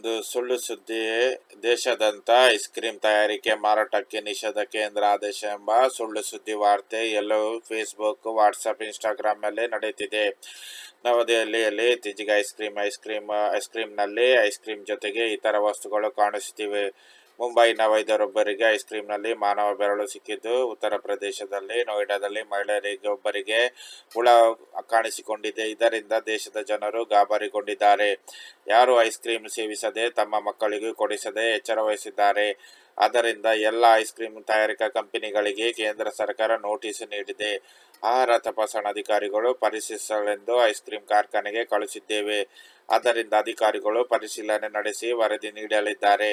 ಒಂದು ಸುಳ್ಳು ಸುದ್ದಿ ದೇಶದಂತ ಐಸ್ ಕ್ರೀಮ್ ತಯಾರಿಕೆ ಮಾರಾಟಕ್ಕೆ ನಿಷೇಧ ಕೇಂದ್ರ ಆದೇಶ ಎಂಬ ಸುಳ್ಳು ಸುದ್ದಿ ವಾರ್ತೆ ಎಲ್ಲೋ ಫೇಸ್ಬುಕ್ ವಾಟ್ಸಪ್ ಇನ್ಸ್ಟಾಗ್ರಾಮ್ ಮೇಲೆ ನಡೆಯುತ್ತಿದೆ. ನವದೆಹಲಿಯಲ್ಲಿ ಇತ್ತೀಚೆಗೆ ice cream ice cream ice ಕ್ರೀಮ್ನಲ್ಲಿ ice cream ಜೊತೆಗೆ ಇತರ ವಸ್ತುಗಳು ಕಾಣಿಸುತ್ತಿವೆ. ಮುಂಬೈನ ವೈದ್ಯರೊಬ್ಬರಿಗೆ ಐಸ್ ಕ್ರೀಮ್ನಲ್ಲಿ ಮಾನವ ಬೆರಳು ಸಿಕ್ಕಿದ್ದು. ಉತ್ತರ ಪ್ರದೇಶದಲ್ಲಿ, ನೋಯ್ಡಾದಲ್ಲಿ ಮಹಿಳೆಯರಿಗೆ ಒಬ್ಬರಿಗೆ ಹುಳ ಕಾಣಿಸಿಕೊಂಡಿದೆ. ಇದರಿಂದ ದೇಶದ ಜನರು ಗಾಬರಿಗೊಂಡಿದ್ದಾರೆ. ಯಾರು ಐಸ್ ಕ್ರೀಮ್ ಸೇವಿಸದೆ ತಮ್ಮ ಮಕ್ಕಳಿಗೂ ಕೊಡಿಸದೆ ಎಚ್ಚರ ವಹಿಸಿದ್ದಾರೆ. ಆದ್ದರಿಂದ ಎಲ್ಲ ಐಸ್ ಕ್ರೀಮ್ ತಯಾರಿಕಾ ಕಂಪನಿಗಳಿಗೆ ಕೇಂದ್ರ ಸರ್ಕಾರ ನೋಟಿಸ್ ನೀಡಿದೆ. ಆಹಾರ ತಪಾಸಣಾಧಿಕಾರಿಗಳು ಪರಿಶೀಲಿಸಲೆಂದು ಐಸ್ ಕ್ರೀಮ್ ಕಾರ್ಖಾನೆಗೆ ಕಳುಹಿಸಿದ್ದೇವೆ. ಆದ್ದರಿಂದ ಅಧಿಕಾರಿಗಳು ಪರಿಶೀಲನೆ ನಡೆಸಿ ವರದಿ ನೀಡಲಿದ್ದಾರೆ.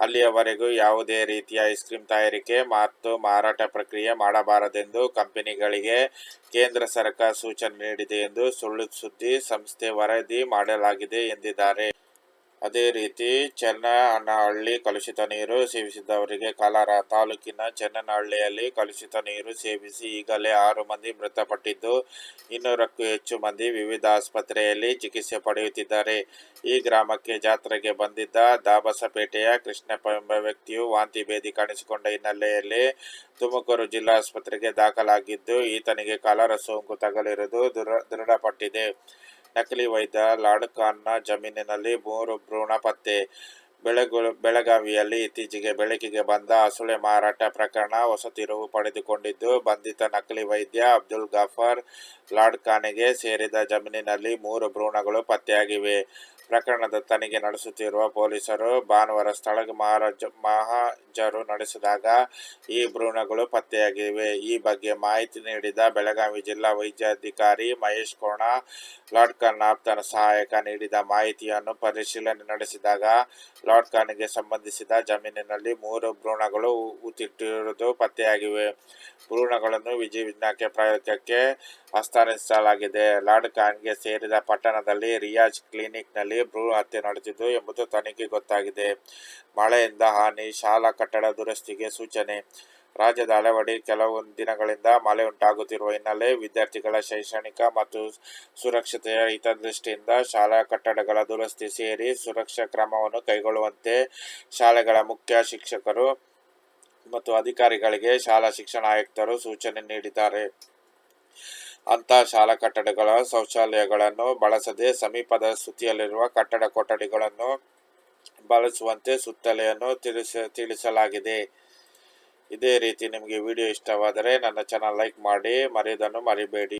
ಅಲ್ಲಿಯವರೆಗೂ ಯಾವುದೇ ರೀತಿಯ ಐಸ್ ಕ್ರೀಮ್ ತಯಾರಿಕೆ ಮತ್ತು ಮಾರಾಟ ಪ್ರಕ್ರಿಯೆ ಮಾಡಬಾರದೆಂದು ಕಂಪನಿಗಳಿಗೆ ಕೇಂದ್ರ ಸರ್ಕಾರ ಸೂಚನೆ ನೀಡಿದೆ ಎಂದು ಸುಳ್ಳು ಸುದ್ದಿ ಸಂಸ್ಥೆ ವರದಿ ಮಾಡಲಾಗಿದೆ ಎಂದಿದ್ದಾರೆ. ಅದೇ ರೀತಿ ಚೆನ್ನನಹಳ್ಳಿ ಕಲುಷಿತ ನೀರು ಸೇವಿಸಿದವರಿಗೆ ಕಲಾರ ತಾಲೂಕಿನ ಚೆನ್ನನಹಳ್ಳಿಯಲ್ಲಿ ಕಲುಷಿತ ನೀರು ಸೇವಿಸಿ ಈಗಲೇ ಆರು ಮಂದಿ ಮೃತಪಟ್ಟಿದ್ದು ಇನ್ನೂರಕ್ಕೂ ಹೆಚ್ಚು ಮಂದಿ ವಿವಿಧ ಆಸ್ಪತ್ರೆಯಲ್ಲಿ ಚಿಕಿತ್ಸೆ ಪಡೆಯುತ್ತಿದ್ದಾರೆ. ಈ ಗ್ರಾಮಕ್ಕೆ ಜಾತ್ರೆಗೆ ಬಂದಿದ್ದ ದಾಬಸಪೇಟೆಯ ಕೃಷ್ಣಪ್ಪ ಎಂಬ ವ್ಯಕ್ತಿಯು ವಾಂತಿ ಭೇದಿ ಕಾಣಿಸಿಕೊಂಡ ಹಿನ್ನೆಲೆಯಲ್ಲಿ ತುಮಕೂರು ಜಿಲ್ಲಾಸ್ಪತ್ರೆಗೆ ದಾಖಲಾಗಿದ್ದು, ಈತನಿಗೆ ಕಲಾರ ಸೋಂಕು ತಗಲಿರುವುದು ದೃಢ ದೃಢಪಟ್ಟಿದೆ. ನಕಲಿ ವೈದ್ಯ ಲಾಡ್ಖಾನ್ನ ಜಮೀನಿನಲ್ಲಿ ಮೂರು ಭ್ರೂಣ ಪತ್ತೆ. ಬೆಳಗು ಬೆಳಗಾವಿಯಲ್ಲಿ ಇತ್ತೀಚೆಗೆ ಬೆಳಕಿಗೆ ಬಂದ ಹಸುಳೆ ಮಾರಾಟ ಪ್ರಕರಣ ಹೊಸ ತಿರುವು ಪಡೆದುಕೊಂಡಿದ್ದು, ಬಂಧಿತ ನಕಲಿ ವೈದ್ಯ ಅಬ್ದುಲ್ ಗಫಾರ್ ಲಾಡ್ಖಾನೆಗೆ ಸೇರಿದ ಜಮೀನಿನಲ್ಲಿ ಮೂರು ಭ್ರೂಣಗಳು ಪತ್ತೆಯಾಗಿವೆ. ಪ್ರಕರಣದ ತನಿಖೆ ನಡೆಸುತ್ತಿರುವ ಪೊಲೀಸರು ಭಾನುವಾರ ಸ್ಥಳಕ್ಕೆ ಮಹಾರಾಜ ಮಹಾಜರು ನಡೆಸಿದಾಗ ಈ ಭ್ರೂಣಗಳು ಪತ್ತೆಯಾಗಿವೆ. ಈ ಬಗ್ಗೆ ಮಾಹಿತಿ ನೀಡಿದ ಬೆಳಗಾವಿ ಜಿಲ್ಲಾ ವೈದ್ಯಾಧಿಕಾರಿ ಮಹೇಶ್ ಕೋಣ ಲಾಡ್ಖಾನ್ ಆಪ್ತನ ಸಹಾಯಕ ನೀಡಿದ ಮಾಹಿತಿಯನ್ನು ಪರಿಶೀಲನೆ ನಡೆಸಿದಾಗ ಲಾಡ್ಖಾನ್ಗೆ ಸಂಬಂಧಿಸಿದ ಜಮೀನಿನಲ್ಲಿ ಮೂರು ಭ್ರೂಣಗಳು ಉತ್ತಿಟ್ಟಿರುವುದು ಪತ್ತೆಯಾಗಿವೆ. ಭ್ರೂಣಗಳನ್ನು ವಿಧಿವಿಜ್ಞಾನ ಪ್ರಯೋಗಕ್ಕೆ ಹಸ್ತಾಂತರಿಸಲಾಗಿದೆ. ಲಾಡ್ಖಾನ್ಗೆ ಸೇರಿದ ಪಟ್ಟಣದಲ್ಲಿ ರಿಯಾಜ್ ಕ್ಲಿನಿಕ್ನಲ್ಲಿ ಭ್ರೂಣ ಹತ್ಯೆ ನಡೆದಿದ್ದು ಎಂಬುದು ತನಿಖೆ ಗೊತ್ತಾಗಿದೆ. ಮಳೆಯಿಂದ ಹಾನಿ, ಶಾಲಾ ಕಟ್ಟಡ ದುರಸ್ತಿಗೆ ಸೂಚನೆ. ರಾಜ್ಯದ ಹಲವೆಡೆ ಕೆಲವು ದಿನಗಳಿಂದ ಮಳೆ ಉಂಟಾಗುತ್ತಿರುವ ಹಿನ್ನೆಲೆ ವಿದ್ಯಾರ್ಥಿಗಳ ಶೈಕ್ಷಣಿಕ ಮತ್ತು ಸುರಕ್ಷತೆಯ ಹಿತದೃಷ್ಟಿಯಿಂದ ಶಾಲಾ ಕಟ್ಟಡಗಳ ದುರಸ್ತಿ ಸೇರಿ ಸುರಕ್ಷಾ ಕ್ರಮವನ್ನು ಕೈಗೊಳ್ಳುವಂತೆ ಶಾಲೆಗಳ ಮುಖ್ಯ ಶಿಕ್ಷಕರು ಮತ್ತು ಅಧಿಕಾರಿಗಳಿಗೆ ಶಾಲಾ ಶಿಕ್ಷಣ ಆಯುಕ್ತರು ಸೂಚನೆ ನೀಡಿದ್ದಾರೆ. ಅಂತ ಶಾಲಾ ಕಟ್ಟಡಗಳ ಶೌಚಾಲಯಗಳನ್ನು ಬಳಸದೆ ಸಮೀಪದ ಸುತ್ತಿಯಲ್ಲಿರುವ ಕಟ್ಟಡ ಕೊಠಡಿಗಳನ್ನು ಬಳಸುವಂತೆ ಸುತ್ತಲೆಯನ್ನು ತಿಳಿಸ, ತಿಳಿಸಲಾಗಿದೆ. ಇದೇ ರೀತಿ ನಿಮಗೆ ವಿಡಿಯೋ ಇಷ್ಟವಾದರೆ ನನ್ನ ಚಾನಲ್ ಲೈಕ್ ಮಾಡಿ, ಮರೆಯೋದನ್ನು ಮರಿಬೇಡಿ.